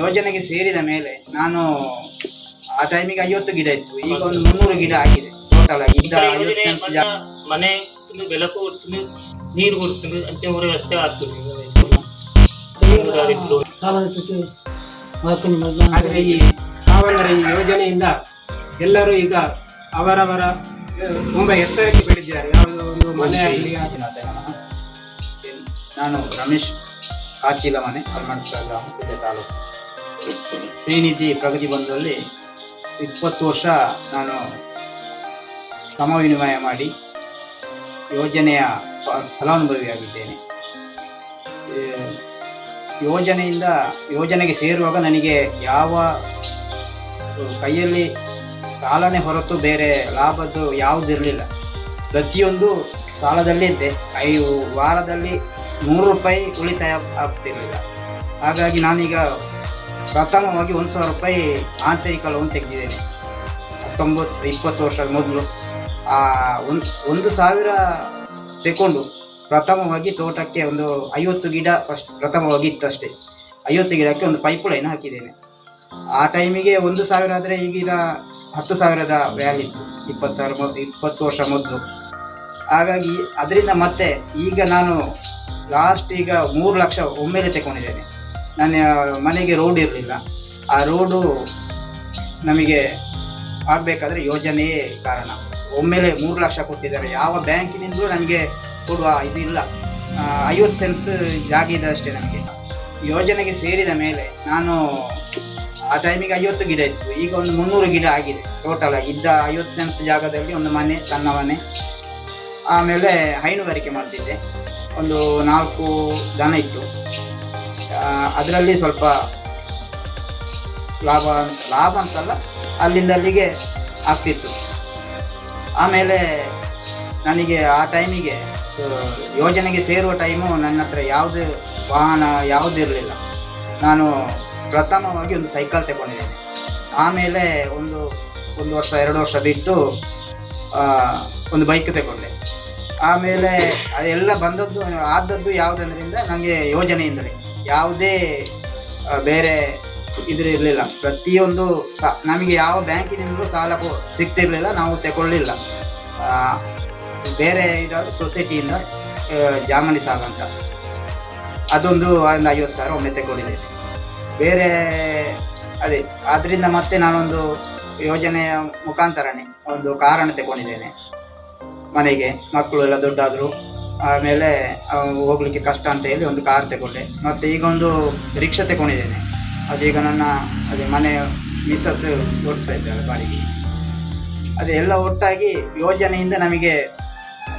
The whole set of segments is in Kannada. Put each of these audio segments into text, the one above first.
ಯೋಜನೆಗೆ ಸೇರಿದ ಮೇಲೆ ನಾನು ಆ ಟೈಮಿಗೆ ಐವತ್ತು ಗಿಡ ಇತ್ತು. ಈಗ ಒಂದು ಮುನ್ನೂರು ಗಿಡ ಆಗಿದೆ. ಟೋಟಲ್ ಆಗಿ. ಇದ್ದ ಐವತ್ತು ಸೆನ್ಸ್ ಮನೆ ಬೆಳಕು ಕೊಡ್ತದೆ ನೀರು ಕೊಡ್ತದೆ ಅಂತ ವ್ಯವಸ್ಥೆ ಆಗ್ತದೆ. ಈ ಸಾವಣ್ಣರ ಈ ಯೋಜನೆಯಿಂದ ಎಲ್ಲರೂ ಈಗ ಅವರವರ ತುಂಬ ಎತ್ತರಕ್ಕೆ ಬೆಳೆದಿದ್ದಾರೆ. ಯಾವುದೋ ಒಂದು ಮನೆ ಆಗಲಿ ನಾನು ರಮೇಶ್ ಕಾಚಿಲ ಮನೆ ಕರ್ನಾಟಕ ಗ್ರಾಮ ಸಿದ್ಧ ತಾಲೂಕು. ಶ್ರೀನಿಧಿ ಪ್ರಗತಿ ಬಂಧುವಲ್ಲಿ ಇಪ್ಪತ್ತು ವರ್ಷ ನಾನು ಶ್ರಮ ವಿನಿಮಯ ಮಾಡಿ ಯೋಜನೆಯ ಫಲಾನುಭವಿಯಾಗಿದ್ದೇನೆ. ಯೋಜನೆಯಿಂದ ಯೋಜನೆಗೆ ಸೇರುವಾಗ ನನಗೆ ಯಾವ ಕೈಯಲ್ಲಿ ಸಾಲನೇ ಹೊರತು ಬೇರೆ ಲಾಭದ್ದು ಯಾವುದಿರಲಿಲ್ಲ ಪ್ರತಿಯೊಂದು ಸಾಲದಲ್ಲೇ ಇದ್ದೆ ಐದು ವಾರದಲ್ಲಿ ನೂರು ರೂಪಾಯಿ ಉಳಿತಾಯ ಆಗ್ತಿರಲಿಲ್ಲ. ಹಾಗಾಗಿ ನಾನೀಗ ಪ್ರಥಮವಾಗಿ ಒಂದು ಸಾವಿರ ರೂಪಾಯಿ ಆಂತರಿಕ ಲೋನ್ ತೆಗೆದಿದ್ದೇನೆ. ಹತ್ತೊಂಬತ್ತು ಇಪ್ಪತ್ತು ವರ್ಷದ ಮೊದಲು. ಆ, ಒಂದು ಒಂದು ಸಾವಿರ ತೆಕೊಂಡು ಪ್ರಥಮವಾಗಿ ತೋಟಕ್ಕೆ ಒಂದು ಐವತ್ತು ಗಿಡ ಫಸ್ಟ್ ಪ್ರಥಮವಾಗಿ ಇತ್ತಷ್ಟೇ ಐವತ್ತು ಗಿಡಕ್ಕೆ ಒಂದು ಪೈಪ್ ಲೈನ್ ಹಾಕಿದ್ದೇನೆ. ಆ ಟೈಮಿಗೆ ಒಂದು ಸಾವಿರ ಆದರೆ ಈಗಿನ ಹತ್ತು ಸಾವಿರದ ವ್ಯಾಲ್ಯೂ ಇತ್ತು. ಇಪ್ಪತ್ತು ಸಾವಿರ ಮೊದಲು ಇಪ್ಪತ್ತು ವರ್ಷ ಮೊದಲು. ಹಾಗಾಗಿ, ಅದರಿಂದ ಮತ್ತೆ ಈಗ ನಾನು ಲಾಸ್ಟ್ ಈಗ ಮೂರು ಲಕ್ಷ ಒಮ್ಮೆಲೆ ತಗೊಂಡಿದ್ದೇನೆ ನನ್ನ ಮನೆಗೆ ರೋಡ್ ಇರಲಿಲ್ಲ. ಆ ರೋಡು ನಮಗೆ ಆಗಬೇಕಾದ್ರೆ ಯೋಜನೆಯೇ ಕಾರಣ. ಒಮ್ಮೆಲೆ ಮೂರು ಲಕ್ಷ ಕೊಟ್ಟಿದ್ದಾರೆ. ಯಾವ ಬ್ಯಾಂಕಿನಿಂದಲೂ ನಮಗೆ ಕೊಡುವ ಇದಿಲ್ಲ ಐವತ್ತು ಸೆನ್ಸ್ ಜಾಗ ಇದೆ ಅಷ್ಟೇ ನಮಗೆ. ಯೋಜನೆಗೆ ಸೇರಿದ ಮೇಲೆ ನಾನು ಆ ಟೈಮಿಗೆ ಐವತ್ತು ಗಿಡ ಇತ್ತು. ಈಗ ಒಂದು ಮುನ್ನೂರು ಗಿಡ ಆಗಿದೆ. ಟೋಟಲ್ ಆಗಿ ಇದ್ದ ಐವತ್ತು ಸೆನ್ಸ್ ಜಾಗದಲ್ಲಿ ಒಂದು ಮನೆ, ಸಣ್ಣ ಮನೆ. ಆಮೇಲೆ ಹೈನುಗಾರಿಕೆ ಮಾಡ್ತಿದ್ದೆ. ಒಂದು ನಾಲ್ಕು ದನ ಇತ್ತು. ಅದರಲ್ಲಿ ಸ್ವಲ್ಪ ಲಾಭ ಲಾಭ ಅಂತಲ್ಲ, ಅಲ್ಲಿಂದ ಅಲ್ಲಿಗೆ ಆಗ್ತಿತ್ತು. ಆಮೇಲೆ ನನಗೆ ಆ ಟೈಮಿಗೆ ಯೋಜನೆಗೆ ಸೇರುವ ಟೈಮು ನನ್ನ ಹತ್ರ ಯಾವುದು ವಾಹನ ಯಾವುದೂ ಇರಲಿಲ್ಲ. ನಾನು ಪ್ರಥಮವಾಗಿ ಒಂದು ಸೈಕಲ್ ತಗೊಂಡಿದ್ದೇನೆ. ಆಮೇಲೆ ಒಂದು ಒಂದು ವರ್ಷ, ಎರಡು ವರ್ಷ ಬಿಟ್ಟು ಒಂದು ಬೈಕ್ ತಗೊಂಡೆ. ಆಮೇಲೆ ಅದೆಲ್ಲ ಬಂದದ್ದು, ಆದದ್ದು ಯಾವುದಂದ್ರಿಂದ ನನಗೆ ಯೋಜನೆಯಿಂದಲೇ. ಯಾವುದೇ ಬೇರೆ ಇದ್ರ ಇರಲಿಲ್ಲ. ಪ್ರತಿಯೊಂದು ನಮಗೆ ಯಾವ ಬ್ಯಾಂಕಿನಿಂದಲೂ ಸಾಲ ಸಿಗ್ತಿರ್ಲಿಲ್ಲ ನಾವು ತಗೊಳ್ಳಿಲ್ಲ ಆ, ಬೇರೆ ಇದಾದ್ರು ಸೊಸೈಟಿಯಿಂದ ಜಾಮನಿ ಸಾಲ ಅಂತ. ಅದೊಂದು ಒಂದು ಐವತ್ತು ಸಾವಿರ ಒಮ್ಮೆ ತಗೊಂಡಿದ್ದೇನೆ. ಬೇರೆ ಅದೇ ಆದ್ದರಿಂದ ಮತ್ತೆ ನಾನೊಂದು ಯೋಜನೆಯ ಮುಖಾಂತರನೇ ಒಂದು ಕಾರಣ ತಗೊಂಡಿದ್ದೇನೆ. ಮನೆಗೆ ಮಕ್ಕಳು ಎಲ್ಲ ದೊಡ್ಡಾದರು. ಆಮೇಲೆ ಹೋಗ್ಲಿಕ್ಕೆ ಕಷ್ಟ ಅಂತ ಹೇಳಿ ಒಂದು ಕಾರ್ ತಗೊಂಡೆ. ಮತ್ತೆ ಈಗ ಒಂದು ರಿಕ್ಷಾ ತಗೊಂಡಿದ್ದೇನೆ. ಅದೀಗ ನನ್ನ, ಅದೇ ಮನೆ ಮಿಸ್ಸಸ್ ಓಡಿಸ್ತಾ ಇದ್ದಾರೆ ಬಾಡಿಗೆ. ಅದೆಲ್ಲ ಒಟ್ಟಾಗಿ ಯೋಜನೆಯಿಂದ ನಮಗೆ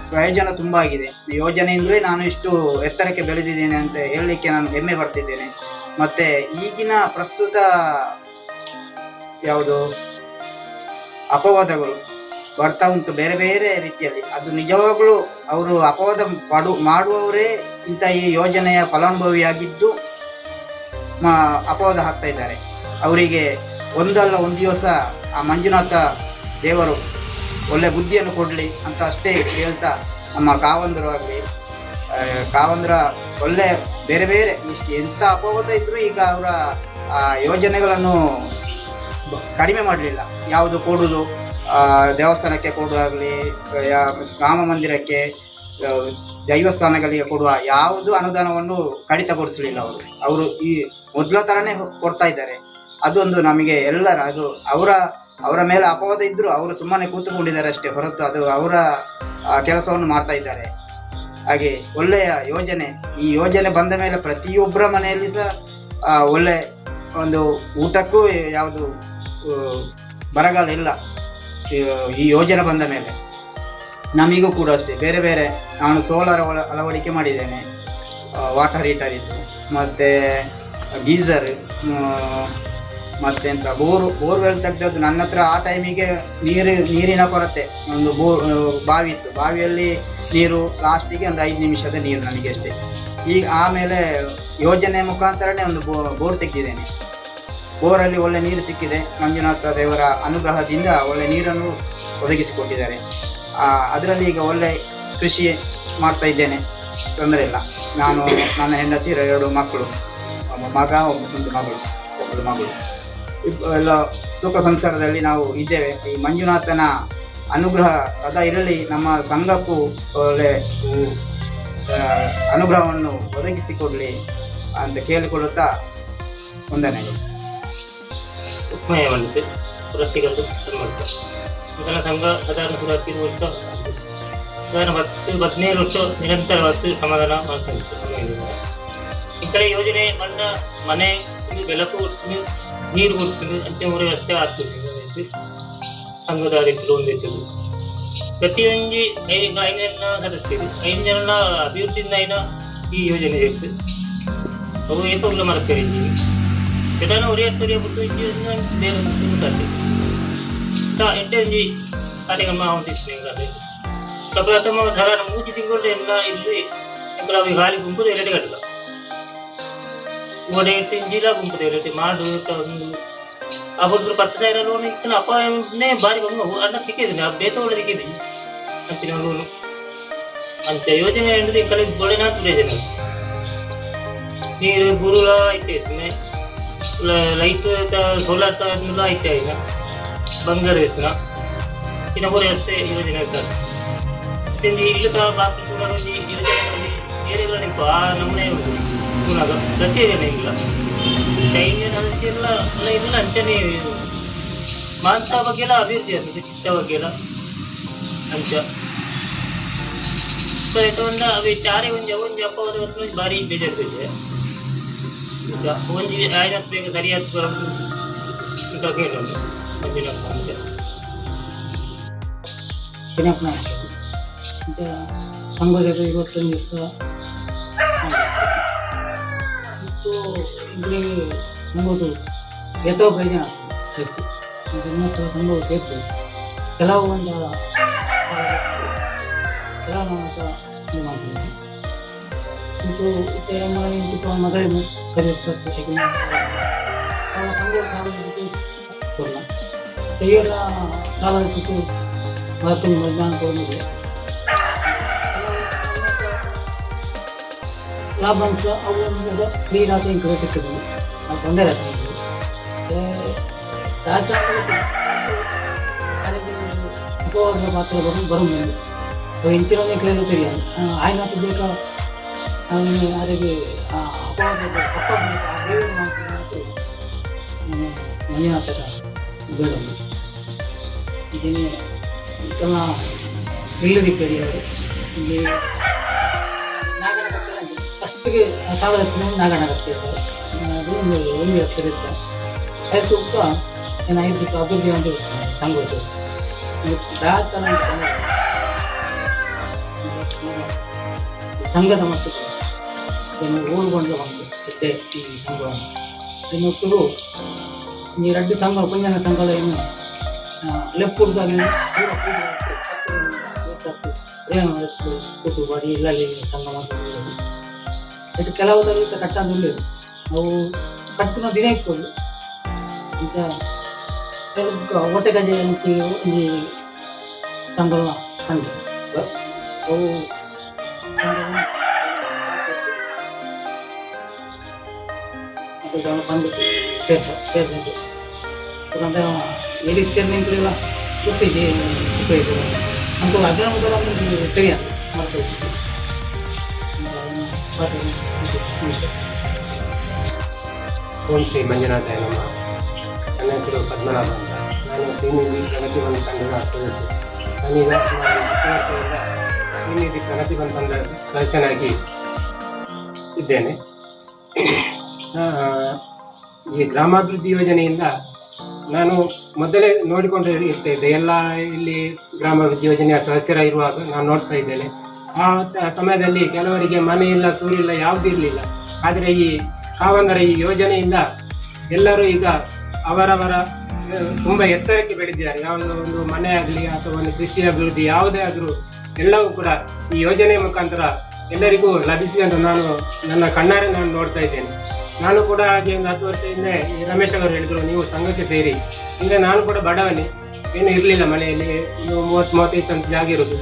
ಪ್ರಯೋಜನ ತುಂಬ ಆಗಿದೆ. ಯೋಜನೆಯಿಂದಲೇ ನಾನು ಇಷ್ಟು ಎತ್ತರಕ್ಕೆ ಬೆಳೆದಿದ್ದೇನೆ ಅಂತ ಹೇಳಲಿಕ್ಕೆ ನಾನು ಹೆಮ್ಮೆ ಪಡ್ತಿದ್ದೇನೆ. ಮತ್ತು ಈಗಿನ ಪ್ರಸ್ತುತ ಯಾವುದು? ಅಪವಾದಗಳು. ಬರ್ತಾ ಉಂಟು. ಬೇರೆ ಬೇರೆ ರೀತಿಯಲ್ಲಿ. ಅದು ನಿಜವಾಗ್ಲೂ ಅವರು ಅಪವಾದ ಪಡು, ಮಾಡುವವರೇ ಇಂಥ ಈ ಯೋಜನೆಯ ಫಲಾನುಭವಿಯಾಗಿದ್ದು ಅಪವಾದ ಹಾಕ್ತಾ ಇದ್ದಾರೆ. ಅವರಿಗೆ ಒಂದಲ್ಲ ಒಂದು ದಿವಸ ಆ ಮಂಜುನಾಥ ದೇವರು ಒಳ್ಳೆ ಬುದ್ಧಿಯನ್ನು ಕೊಡಲಿ ಅಂತ ಅಷ್ಟೇ ಹೇಳ್ತಾ ನಮ್ಮ ಕಾವಂದರು ಆಗಲಿ ಕಾವಂದ್ರ ಒಳ್ಳೆ ಬೇರೆ ಬೇರೆ ಇಷ್ಟು ಎಂಥ ಅಪವಾದ ಇದ್ದರೂ ಈಗ ಅವರ ಯೋಜನೆಗಳನ್ನು ಕಡಿಮೆ ಮಾಡಲಿಲ್ಲ. ಯಾವುದು ಕೊಡುವುದು ದೇವಸ್ಥಾನಕ್ಕೆ ಕೊಡುವಾಗಲಿ ರಾಮ ಮಂದಿರಕ್ಕೆ ದೈವಸ್ಥಾನಗಳಿಗೆ ಕೊಡುವ ಯಾವುದು ಅನುದಾನವನ್ನು ಕಡಿತಗೊಳಿಸಲಿಲ್ಲ ಅವರು. ಅವರು ಈ ಮೊದಲ ಥರನೇ ಕೊಡ್ತಾ ಇದ್ದಾರೆ. ಅದೊಂದು ನಮಗೆ ಎಲ್ಲರ, ಅದು ಅವರ ಅವರ ಮೇಲೆ ಅಪವಾದ ಇದ್ದರೂ ಅವರು ಸುಮ್ಮನೆ ಕೂತುಕೊಂಡಿದ್ದಾರೆ ಅಷ್ಟೇ ಹೊರತು ಅದು ಅವರ ಕೆಲಸವನ್ನು ಮಾಡ್ತಾ ಇದ್ದಾರೆ. ಹಾಗೆ ಒಳ್ಳೆಯ ಯೋಜನೆ, ಈ ಯೋಜನೆ ಬಂದ ಮೇಲೆ ಪ್ರತಿಯೊಬ್ಬರ ಮನೆಯಲ್ಲಿ ಸಹ ಒಳ್ಳೆ ಒಂದು ಊಟಕ್ಕೂ ಯಾವುದು ಬರಗಾಲ ಇಲ್ಲ. ಈ- ಯೋಜನೆ ಬಂದ ಮೇಲೆ ನಮಗೂ ಕೂಡ ಅಷ್ಟೇ. ಬೇರೆ ಬೇರೆ ನಾನು ಸೋಲಾರ್ ಅಳವಡಿಕೆ ಮಾಡಿದ್ದೇನೆ. ವಾಟರ್ ಹೀಟರ್ ಇದ್ದು ಮತ್ತು ಗೀಸರ್ ಮತ್ತೆಂತ ಬೋರ್, ಬೋರ್ವೆಲ್ ತೆಗ್ದದ್ದು ನನ್ನ ಹತ್ರ ಆ ಟೈಮಿಗೆ ನೀರು, ನೀರಿನ ಕೊರತೆ. ಒಂದು ಬೋರ್ ಬಾವಿ ಇತ್ತು. ಬಾವಿಯಲ್ಲಿ ನೀರು ಲಾಸ್ಟಿಗೆ ಒಂದು ಐದು ನಿಮಿಷದ ನೀರು ನನಗೆ ಅಷ್ಟೇ. ಈಗ ಆಮೇಲೆ ಯೋಜನೆ ಮುಖಾಂತರನೇ ಒಂದು ಬೋ ಬೋರ್ ತೆಗೆದಿದ್ದೇನೆ. ಬೋರಲ್ಲಿ ಒಳ್ಳೆ ನೀರು ಸಿಕ್ಕಿದೆ. ಮಂಜುನಾಥ ದೇವರ ಅನುಗ್ರಹದಿಂದ ಒಳ್ಳೆ ನೀರನ್ನು ಒದಗಿಸಿಕೊಟ್ಟಿದ್ದಾರೆ. ಅದರಲ್ಲಿ ಈಗ ಒಳ್ಳೆ ಕೃಷಿ ಮಾಡ್ತಾ ಇದ್ದೇನೆ. ತೊಂದರೆ ಇಲ್ಲ. ನಾನು ನನ್ನ ಹೆಂಡತಿ ಎರಡು ಮಕ್ಕಳು. ಮಗ ಒಂದು ಮಗಳು ಒಬ್ಬಳು ಮಗಳು. ಎಲ್ಲ ಸುಖ ಸಂಸಾರದಲ್ಲಿ ನಾವು ಇದ್ದೇವೆ. ಈ ಮಂಜುನಾಥನ ಅನುಗ್ರಹ ಸದಾ ಇರಲಿ. ನಮ್ಮ ಸಂಘಕ್ಕೂ ಒಳ್ಳೆ ಅನುಗ್ರಹವನ್ನು ಒದಗಿಸಿಕೊಡಲಿ ಅಂತ ಕೇಳಿಕೊಳ್ಳುತ್ತಾ ವಂದನೆಗಳು ಉಪಮಯ ಮಾಡಿದೆ ಪುರಸ್ತಿಗಳು ಮಾಡ್ತಾರೆ ಸಂಘ ಕೂಡ ಹತ್ತಿರ ವರ್ಷ ಅದನ್ನು ಹತ್ತು, ಹದಿನೈದು ವರ್ಷ ನಿರಂತರವಾಗಿ ಸಮಾಧಾನ ಮಾಡ್ತಾ ಇತ್ತು ಈ ಕಡೆ ಯೋಜನೆ ಮಣ್ಣ, ಮನೆ ಬೆಳಕು ಕೊಡ್ತೀನಿ, ನೀರು ಕೊಡ್ತೀನಿ, ಅಂತ ಮೂರು ವ್ಯವಸ್ಥೆ ಆಗ್ತಿರ್ತೀನಿ ಸಂಘದ ರೀತಿಯಲ್ಲಿ ಹೊಂದಿರ್ತದೆ ಪ್ರತಿಯೊಂದು ಐದು ಐದು ಜನ ಐದು ಜನ ಅಭಿವೃದ್ಧಿಯಿಂದ ಈ ಯೋಜನೆ ಇರ್ತದೆ ಅವು ಏಕೋಗ್ಲ ಮಾಡ್ತಾರೆ ಪ್ರಧಾನ ಒರಿಯತ್ತೊರಿಯ ಬಿಟ್ಟು ಇದ್ದಾರೆ ಎಂಟೆ ಒಂಜಿ ಕಾರ್ಯಕ್ರಮ ಹೊಂದಿತ್ತು ಪ್ರಪ್ರಥಮ ಸಾಧಾರಣ ಮೂಜಿ ತಿಂಗಳು ಎಲ್ಲ ಇಲ್ಲಿ ಎಂಕಲ ಅవి ಗಾಳಿ ಗುಂಪುದು ಎರಡೆ ಕಟ್ಟಲ ಗೋಡೆ ತಿಂಜಿಲ ಗುಂಪುದು ಎರಡೆ ಮಾಡು ಒಂದು ಅಬ್ಬರು ಪತ್ತು ಸಾವಿರ ಲೋನ್ ಇತ್ತು ಅಪ್ಪನೇ ಬಾರಿ ಬಂದು ಅಣ್ಣ ತಿಕ್ಕಿದ್ದೀನಿ ಆ ಬೇತ ಒಳ್ಳೆ ತಿಕ್ಕಿದ್ದೀನಿ ಅಂತಿನ ಲೋನು ಅಂತ ಯೋಜನೆ ಹೇಳಿದ್ರೆ ಈ ಕಡೆ ಗೋಡೆನಾಥ್ ಯೋಜನೆ ನೀರು ಗುರುಳ ಐತೆ ಲೈಟ್ ಸೋಲಾರ್ ಎಲ್ಲ ಐತೆ ಈಗ ಬಂಗಾರ ಇತ್ತು. ಇನ್ನೊಬ್ಬರು ಕೂಡ ಅಷ್ಟೇ ಯೋಜನೆ ಇರ್ತಾರೆ ತಿಂದು ಇಲ್ಲಿ ತ ಬಾಕಿ ಕೂಡ ಒಂದು ಯೋಜನೆ ಏರಿಯಾಗಳ ನಿಂಪು ಆ ನಮ್ಮನೆ ಏರಿಯಾನೇ ಇಲ್ಲ. ಅದಕ್ಕೆಲ್ಲ ಎಲ್ಲ ಇಲ್ಲ ಅಂಚನೆ ಮಾಂಸ ಬಗ್ಗೆ ಎಲ್ಲ ಅಭಿವೃದ್ಧಿ ಆಗ್ತದೆ, ಚಿತ್ತ ಬಗ್ಗೆ ಎಲ್ಲ ಅಂಚ ತಗೊಂಡ ಅవి ಚಾರೆ ಒಂದು ಒಂದು ಅಪ್ಪ ಹೋದ ಭಾರಿ ಬೇಜಾರು ಈಗ ಒಂಜಿ ಆಯ್ನ ಬೇಗ ಸರಿಯಾದ ಬರೋದು ಅಂತ ಕೇಳೋದು ಒಂದಿನ ಅಂತ ಚಿನ್ನಪ್ಪನ ಮತ್ತು ಸಂಘದಲ್ಲಿ ಇವತ್ತೊಂದು ದಿವಸ ಮತ್ತು ಇದರಲ್ಲಿ ನಮ್ಮದು ಯಥೋ ಪ್ರಯೋಜನ ಸೇರ್ತು ಇದು ಇನ್ನೊಂದು ಸಂಘವು ಸೇರ್ತದೆ ಕೆಲವು ಒಂದು ಕೆಲವು ಮಾತ್ರ ಇದು ಮಾಡ್ತೀವಿ ಮತ್ತು ಇತರ ಮಾಡಿ ಇಂತು ಕರೆಸ್ಬೇಕು ಯಾಕಂದ್ರೆ ಅವಳ ಸಂಘದ ಸಾಲದ ಕೊಡಲ್ಲ ತೆಗೆಯಲ್ಲ ಸಾಲದ ಜೊತೆ ಮಕ್ಕಳು ಮಧ್ಯಾಹ್ನ ಕೊಡಲಿದೆ ಲಾಭಾಂಶ ಅವು ಒಂದು ಕ್ಲೀನ್ ಆಗಿ ಇಂಕ ಸಿಕ್ಕಿದ್ವು ನಾವು ತೊಂದರೆ ಆಗ್ತಿದ್ವಿ ಅಪವಾದ ಮಾತ್ರ ಬರು ಬರುವುದಿಲ್ಲ ಅವು ಇಂಚಿನ ಕ್ಲಿಯರ್ ತಿಳಿಯಲ್ಲ ಆಯ್ನ ಬೇಕಾ ಅವನು ಅದಕ್ಕೆ ಅಪವಾದ ದೇವರು ಇದನ್ನೇ ಇದೆಲ್ಲ ಇಲ್ಲದಿ ಪೆರಿಯರು ಇಲ್ಲಿ ಫಸ್ಟಿಗೆ ಸಾವಿರ ಹತ್ತು ನಾಗನಗತ್ತೆ ಇರ್ತಾರೆ ಅದು ಒಂದು ಲಕ್ಷ ಇರುತ್ತೆ ಅದಕ್ಕೆ ಹೋಗ್ತಾ ನಾನು ಐದು ಅಭಿವೃದ್ಧಿ ಒಂದು ದಾತನ ಸಂಘದ ಮಟ್ಟಕ್ಕೆ ಇದನ್ನು ಓಲ್ಗೊಂಡು ಒಂದು ಏನು ಈ ಸಂಘವನ್ನು ಒಟ್ಟು ಈ ಎರಡು ಸಂಘ ಪುಂಜನ ಸಂಘದ ಇನ್ನು ಲೆಪ್ಪುಡ್ದಾನೆ ಕೂತು ಬಾಡಿ ಇಲ್ಲಲ್ಲಿ ಸಂಘ ಮಾಡ್ಕೊಂಡು ಇದು ಕೆಲವುದಲ್ಲಿ ಕಟ್ಟಂದು ಅವು ಕಟ್ಟಿನ ದಿನ ಇಟ್ಕೊಂಡು ಈಗ ಹೊಟ್ಟೆ ಗಂಜೆ ಅಂತ ಸಂಘ ಕಂಡು ಅವು ಅದನ್ನು ಬಂದು ಸೇರ್ಸ ಸೇರಿಸಿದ್ದು ಯಾಕಂದ್ರೆ ಎಲ್ಲಿ ತೆರಲಿಲ್ಲ ಗೊತ್ತಿದೆ ಉಪಯೋಗ ಅಂತ ಅದರ ಮೊದಲ ತೆರೆಯ ಮಾಡ್ತೇವೆ ಓಂ ಶ್ರೀ ಮಂಜುನಾಥ ನಮ್ಮ ನನ್ನ ಹೆಸರು ಪದ್ಮನಾಭ ಅಂತ ನಾನು ಶ್ರೀನಿಧಿ ಪ್ರಗತಿ ಬಂದ ತಂಡದ ಸದಸ್ಯ ನಾನೀಗ ಸುಮಾರು ಹತ್ತು ವರ್ಷದಿಂದ ಶ್ರೀನಿಧಿ ಪ್ರಗತಿ ಬಂದ ತಂಡ ಸದಸ್ಯನಾಗಿ ಇದ್ದೇನೆ ಆ, ಈ ಗ್ರಾಮಾಭಿವೃದ್ಧಿ ಯೋಜನೆಯಿಂದ ನಾನು ಮೊದಲೇ ನೋಡಿಕೊಂಡು ಇರ್ತಾ ಇದ್ದೆ. ಎಲ್ಲ ಇಲ್ಲಿ ಗ್ರಾಮಾಭಿವೃದ್ಧಿ ಯೋಜನೆಯ ಸದಸ್ಯರಾಗಿರುವಾಗ ನಾನು ನೋಡ್ತಾ ಇದ್ದೇನೆ. ಆ ಸಮಯದಲ್ಲಿ ಕೆಲವರಿಗೆ ಮನೆ ಇಲ್ಲ ಸೂರಿಲ್ಲ ಯಾವುದೂ ಇರಲಿಲ್ಲ. ಆದರೆ ಈ ಕಾವಂದರ ಈ ಯೋಜನೆಯಿಂದ ಎಲ್ಲರೂ ಈಗ ಅವರವರ ತುಂಬ ಎತ್ತರಕ್ಕೆ ಬೆಳೆದಿದ್ದಾರೆ. ಯಾವುದೋ ಒಂದು ಮನೆ ಆಗಲಿ ಅಥವಾ ಒಂದು ಕೃಷಿ ಅಭಿವೃದ್ಧಿ ಯಾವುದೇ ಆದರೂ ಎಲ್ಲವೂ ಕೂಡ ಈ ಯೋಜನೆ ಮುಖಾಂತರ ಎಲ್ಲರಿಗೂ ಲಭಿಸಿದೆ ಅಂತ ನಾನು ನನ್ನ ಕಣ್ಣಾರೆ ನಾನು ನೋಡ್ತಾ ಇದ್ದೇನೆ. ನಾನು ಕೂಡ ಹಾಗೆ ಒಂದು ಹತ್ತು ವರ್ಷ ಹಿಂದೆ ರಮೇಶ್ ಅವರು ಹೇಳಿದ್ರು, ನೀವು ಸಂಘಕ್ಕೆ ಸೇರಿ. ಈಗ ನಾನು ಕೂಡ ಬಡವನೇ, ಏನು ಇರಲಿಲ್ಲ ಮನೆಯಲ್ಲಿ ಇನ್ನು ಮೂವತ್ತು, ಮೂವತ್ತೈದು ಸಂತ ಜಾಗ ಇರೋದು.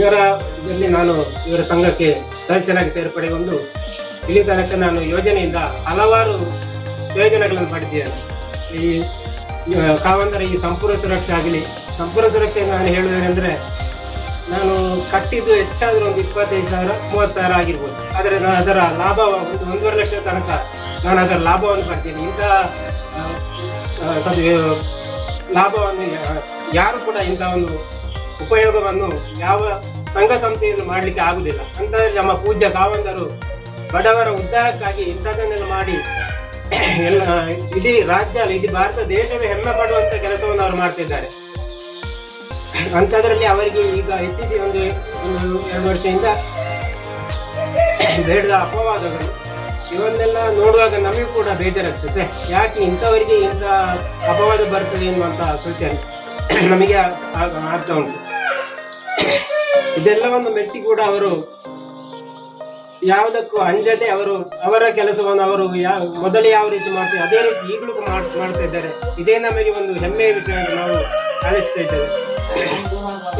ಇವರ ಇದರಲ್ಲಿ ನಾನು ಇವರ ಸಂಘಕ್ಕೆ ಸದಸ್ಯನಾಗಿ ಸೇರ್ಪಡೆಗೊಂಡು, ಇಲ್ಲಿ ತನಕ ನಾನು ಯೋಜನೆಯಿಂದ ಹಲವಾರು ಪ್ರಯೋಜನಗಳನ್ನು ಪಡೆದಿದ್ದೇನೆ. ಈ ಈ, ಕಾವಂದರ ಈ ಸಂಪೂರ್ಣ ಸುರಕ್ಷೆ ಆಗಲಿ. ಸಂಪೂರ್ಣ ಸುರಕ್ಷೆ ನಾನು ಹೇಳುವುದೇನೆಂದರೆ ನಾನು ಕಟ್ಟಿದ್ದು ಹೆಚ್ಚಾದರೂ ಒಂದು ಇಪ್ಪತ್ತೈದು ಸಾವಿರ, ಮೂವತ್ತು ಸಾವಿರ ಆಗಿರ್ಬೋದು. ಆದರೆ ನಾನು ಅದರ ಲಾಭ ಒಂದು ಒಂದೂವರೆ ಲಕ್ಷ ತನಕ ನಾನು ಅದರ ಲಾಭವನ್ನು ಪಡ್ತೀನಿ. ಇಂಥ ಲಾಭವನ್ನು ಯಾರು ಕೂಡ ಇಂಥ ಒಂದು ಉಪಯೋಗವನ್ನು ಯಾವ ಸಂಘ ಸಂಸ್ಥೆಯನ್ನು ಮಾಡಲಿಕ್ಕೆ ಆಗುವುದಿಲ್ಲ ಅಂತ ನಮ್ಮ ಪೂಜ್ಯ ಕಾವಂದರು ಬಡವರ ಉದ್ಧಾರಕ್ಕಾಗಿ ಇಂಥದನ್ನೆಲ್ಲ ಮಾಡಿ ಎಲ್ಲ, ಇಡೀ ರಾಜ್ಯ, ಇಡೀ ಭಾರತ ದೇಶವೇ ಹೆಮ್ಮೆ ಪಡುವಂಥ ಕೆಲಸವನ್ನು ಅವರು ಮಾಡ್ತಿದ್ದಾರೆ. ಅಂಥದ್ರಲ್ಲಿ ಅವರಿಗೆ ಈಗ ಇತ್ತೀಚೆಗೆ ಒಂದು ಒಂದು ಎರಡು ವರ್ಷದಿಂದ ಬೇಡದ ಅಪವಾದಗಳು, ಇವನ್ನೆಲ್ಲ ನೋಡುವಾಗ ನಮಗೂ ಕೂಡ ಬೇಜಾರಾಗ್ತದೆ ಸರ್. ಯಾಕೆ ಇಂಥವರಿಗೆ ಇಂಥ ಅಪವಾದ ಬರ್ತದೆ ಎನ್ನುವಂಥ ಸೂಚನೆ ನಮಗೆ ಆಗ- ಆಗ್ತಾ ಉಂಟು. ಇದೆಲ್ಲವನ್ನು ಮೆಟ್ಟಿ ಕೂಡ ಅವರು ಯಾವುದಕ್ಕೂ ಅಂಜದೆ ಅವರು ಅವರ ಕೆಲಸವನ್ನು ಅವರು ಯಾವ ಮೊದಲು ಯಾವ ರೀತಿ ಮಾಡ್ತೀವಿ ಅದೇ ರೀತಿ ಈಗಲೂ ಮಾಡ್- ಮಾಡ್ತಾ ಇದ್ದಾರೆ. ಇದೇ ನಮಗೆ ಒಂದು ಹೆಮ್ಮೆಯ ವಿಷಯ ನಾವು ಆಲಿಸ್ತಾ ಇದ್ದೇವೆ.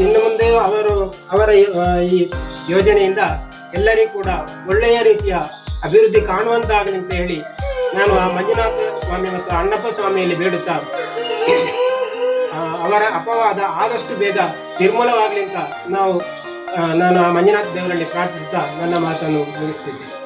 ಇನ್ನು ಮುಂದೆ ಅವರು ಅವರ ಈ- ಯೋಜನೆಯಿಂದ ಎಲ್ಲರಿಗೂ ಕೂಡ ಒಳ್ಳೆಯ ರೀತಿಯ ಅಭಿವೃದ್ಧಿ ಕಾಣುವಂತಾಗಲಿ ಅಂತ ಹೇಳಿ ನಾನು ಆ ಮಂಜುನಾಥ ಸ್ವಾಮಿ ಮತ್ತು ಅಣ್ಣಪ್ಪ ಸ್ವಾಮಿಯಲ್ಲಿ ಬೇಡುತ್ತಾ ಅವರ ಅಪವಾದ ಆದಷ್ಟು ಬೇಗ ನಿರ್ಮೂಲವಾಗಲಿ ಅಂತ ನಾವು ನಾನು ಆ ಮಂಜುನಾಥ ದೇವರಲ್ಲಿ ಪ್ರಾರ್ಥಿಸುತ್ತಾ ನನ್ನ ಮಾತನ್ನು ಮುಗಿಸ್ತಿದ್ದೆ